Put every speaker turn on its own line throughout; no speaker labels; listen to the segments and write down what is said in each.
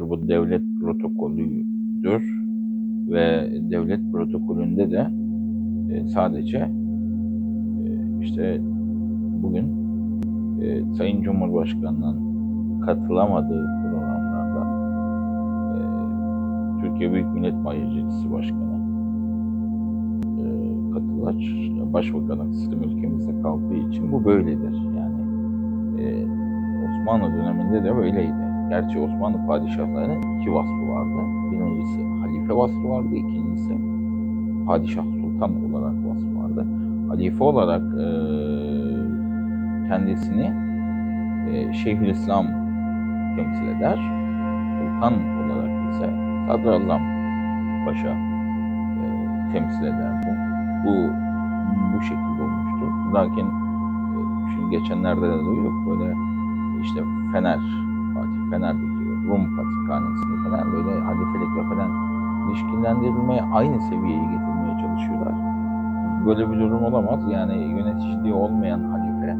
Bu devlet protokolüdür ve devlet protokolünde de e, sadece e, işte bugün e, Sayın Cumhurbaşkanı'nın katılamadığı programlarda e, Türkiye Büyük Millet Meclisi Başkanı e, katılır. Başbakanlık sistemi ülkemizde kalktığı için bu böyledir. Yani Osmanlı döneminde de böyleydi. Gerçi Osmanlı padişahlarının iki vasfı vardı. Birincisi halife vasfı vardı, ikincisi padişah sultan olarak vasfı vardı. Halife olarak e, kendisini e, Şeyhülislam temsil eder. Sultan olarak ise Sadrazam Paşa e, temsil ederdi. Bu bu şekilde olmuştu. Lakin e, şimdi geçenlerde de duyduk böyle işte Fener, Fatih Fener'deki Rum Patrikhanesi'ni falan böyle halifelikle falan ilişkilendirilmeye aynı seviyeye getirmeye çalışıyorlar. Böyle bir durum olamaz. Yani yöneticiliği olmayan halife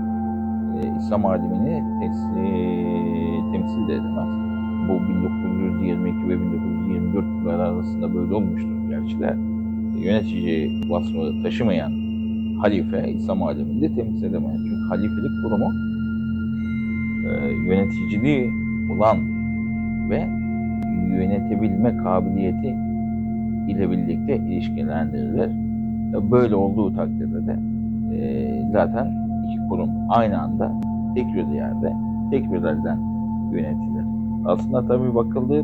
e, İslam alemini tesli- temsil de edemez. Bu 1922 ve 1924 yılları arasında böyle olmuştur gerçi de. Yönetici vasfı taşımayan halife İslam aleminde temsil edemez. Çünkü halifelik kurumu e, yöneticiliği olan ve yönetebilme kabiliyeti ile birlikte ilişkilendirilir. Böyle olduğu takdirde de e, zaten iki kurum aynı anda tek bir yerde, tek bir yönetilir. Aslında tabii bakıldığı